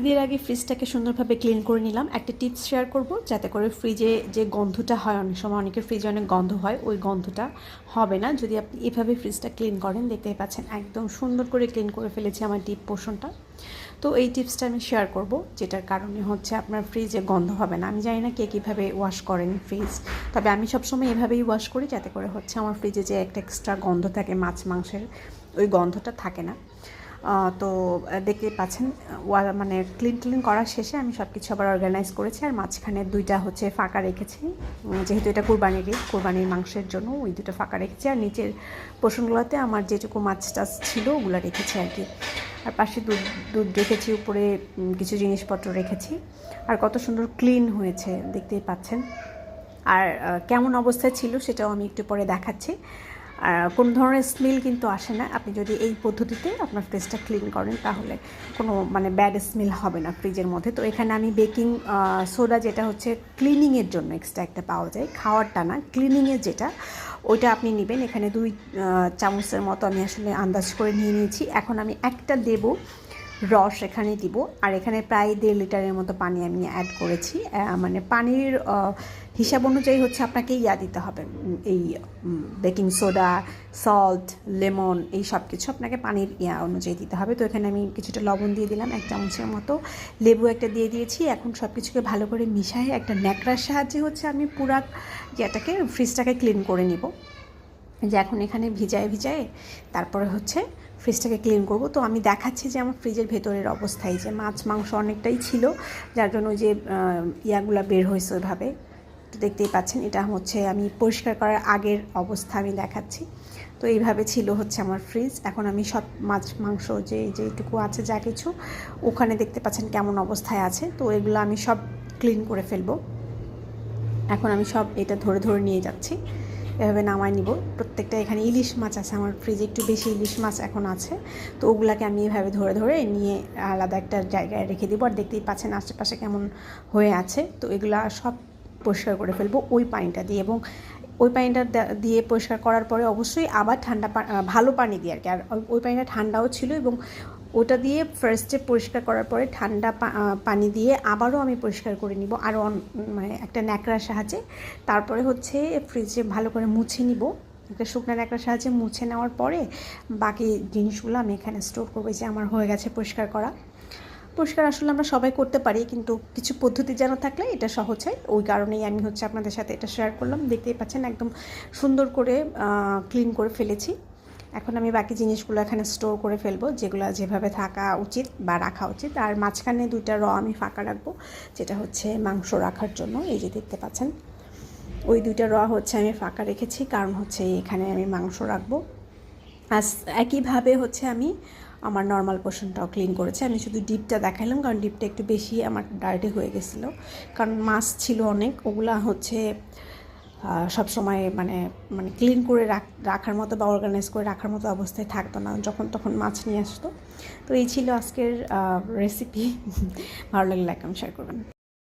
ঈদের আগে ফ্রিজটাকে সুন্দরভাবে ক্লিন করে নিলাম। একটা টিপস শেয়ার করব, যাতে করে ফ্রিজে যে গন্ধটা হয়, অনেক সময় অনেকের ফ্রিজে অনেক গন্ধ হয়, ওই গন্ধটা হবে না। যদি আপনি এভাবে ফ্রিজটা ক্লিন করেন, দেখতেই পাচ্ছেন একদম সুন্দর করে ক্লিন করে ফেলেছি আমার ডিপ পোর্শনটা তো এই টিপসটা আমি শেয়ার করব, যেটার কারণে হচ্ছে আপনার ফ্রিজে গন্ধ হবে না। আমি জানি না কে কীভাবে ওয়াশ করেন ফ্রিজ তবে আমি সবসময় এভাবেই ওয়াশ করি, যাতে করে হচ্ছে আমার ফ্রিজে যে একটা এক্সট্রা গন্ধ থাকে, মাছ, মাংসের, ওই গন্ধটা থাকে না। তো দেখতে পাচ্ছেন মানে ক্লিন ক্লিন করার শেষে আমি সব কিছু আবার অর্গানাইজ করেছি আর মাঝখানে দুইটা হচ্ছে ফাঁকা রেখেছি। যেহেতু এটা কোরবানির কোরবানির মাংসের জন্য ওই দুটো ফাঁকা রেখেছি আর নিচের পোষণগুলোতে আমার যেটুকু মাছ টাছ ছিল ওগুলো রেখেছি আর কি। আর পাশে দুধ দুধ রেখেছি, উপরে কিছু জিনিসপত্র রেখেছি। আর কত সুন্দর ক্লিন হয়েছে, দেখতেই পাচ্ছেন। আর কেমন অবস্থায় ছিল সেটাও আমি একটু পরে দেখাচ্ছি। কোনো ধরনের স্মেল কিন্তু আসে না। আপনি যদি এই পদ্ধতিতে আপনার ফ্রিজটা ক্লিন করেন, তাহলে কোনো মানে ব্যাড স্মেল হবে না ফ্রিজের মধ্যে। তো এখানে আমি বেকিং সোডা যেটা হচ্ছে ক্লিনিংয়ের জন্য এক্সট্রা একটা পাওয়া যায়। খাওয়ারটা না ক্লিনিংয়ের যেটা, ওইটা আপনি নেবেন। এখানে দুই চামচের মতো আমি আসলে আন্দাজ করে নিয়ে নিয়েছি। এখন আমি একটা দেবো রস এখানে দিব। আর এখানে প্রায় দেড় লিটারের মতো পানি আমি অ্যাড করেছি। মানে পানির হিসাব অনুযায়ী হচ্ছে আপনাকে ইয়া দিতে হবে। এই বেকিং সোডা সল্ট লেমন এই সব কিছু আপনাকে পানির ইয়া অনুযায়ী দিতে হবে। তো এখানে আমি কিছুটা লবণ দিয়ে দিলাম, এক চামচের মতো। লেবু একটা দিয়ে দিয়েছি। এখন সব কিছুকে ভালো করে মিশাই একটা ন্যাকড়ার সাহায্যে হচ্ছে আমি পুরা ইয়াটাকে ফ্রিজটাকে ক্লিন করে নিব। যে এখন এখানে ভিজায় ভিজায় তারপরে হচ্ছে ফ্রিজটাকে ক্লিন করব। তো আমি দেখাচ্ছি যে আমার ফ্রিজের ভেতরের অবস্থায় যে মাছ, মাংস অনেকটাই ছিল, যার জন্য যে ইয়াগুলা বের হয়েছে ওইভাবে। তো দেখতেই পাচ্ছেন, এটা হচ্ছে আমি পরিষ্কার করার আগের অবস্থা আমি দেখাচ্ছি। তো এইভাবে ছিল হচ্ছে আমার ফ্রিজ এখন আমি সব মাছ, মাংস যে, যেটুকু আছে যা কিছু, ওখানে দেখতে পাচ্ছেন কেমন অবস্থায় আছে। তো এগুলো আমি সব ক্লিন করে ফেলব। এখন আমি সব এটা ধরে ধরে নিয়ে যাচ্ছি। এভাবে নামায় নিব। প্রত্যেকটা এখানে ইলিশ মাছ আছে, আমার ফ্রিজে একটু বেশি ইলিশ মাছ এখন আছে। তো ওগুলাকে আমি এভাবে ধরে ধরে নিয়ে আলাদা একটা জায়গায় রেখে দিব। আর দেখতেই পাচ্ছেন আশেপাশে কেমন হয়ে আছে। তো এগুলা সব পরিষ্কার করে ফেলব ওই পানিটা দিয়ে এবং ওই পানিটা দিয়ে পরিষ্কার করার পরে অবশ্যই আবার ঠান্ডা ভালো পানি দিয়ে আর কি। আর ওই- পানিটা ঠান্ডাও ছিল এবং ওটা দিয়ে ফার্স্টে পরিষ্কার করার পরে ঠান্ডা পানি দিয়ে আবারও আমি পরিষ্কার করে নিব। অন- মানে একটা ন্যাকড়ার সাহায্যে। তারপরে হচ্ছে ফ্রিজে ভালো করে মুছে নিব। একটা শুকনো ন্যাকড়ার সাহায্যে মুছে নেওয়ার পরে বাকি জিনিসগুলো আমি এখানে স্টোর করব। যে আমার হয়ে গেছে পরিষ্কার করা। পরিষ্কার আসলে আমরা সবাই করতে পারি, কিন্তু কিছু পদ্ধতি যেন থাকলে এটা সহজ হয়। ওই কারণেই আমি হচ্ছে আপনাদের সাথে এটা শেয়ার করলাম। দেখতেই পাচ্ছেন একদম সুন্দর করে ক্লিন করে ফেলেছি। এখন আমি বাকি জিনিসগুলো এখানে স্টোর করে ফেলব, যেগুলো যেভাবে থাকা উচিত বা রাখা উচিত। আর মাঝখানে দুইটা র আমি ফাঁকা রাখব, যেটা হচ্ছে মাংস রাখার জন্য। এই যে দেখতে পাচ্ছেন, ওই দুইটা র হচ্ছে আমি ফাঁকা রেখেছি। কারণ হচ্ছে এখানে আমি মাংস রাখব। আর একইভাবে হচ্ছে আমি আমার নর্মাল পোর্শনটাও ক্লিন করেছে। আমি শুধু ডিপটা দেখালাম, কারণ ডিপটা একটু বেশি আমার ডায়েটে হয়ে গেছিল। কারণ মাছ ছিল অনেক, ওগুলা হচ্ছে সব সময় মানে মানে ক্লিন করে রাখ- রাখার মতো বা অর্গানাইজ করে রাখার মতো অবস্থায় থাকতো না, যখন তখন মাছ নিয়ে আসতো। তো এই ছিল আজকের রেসিপি ভালো লাগলে একদম শেয়ার করবেন।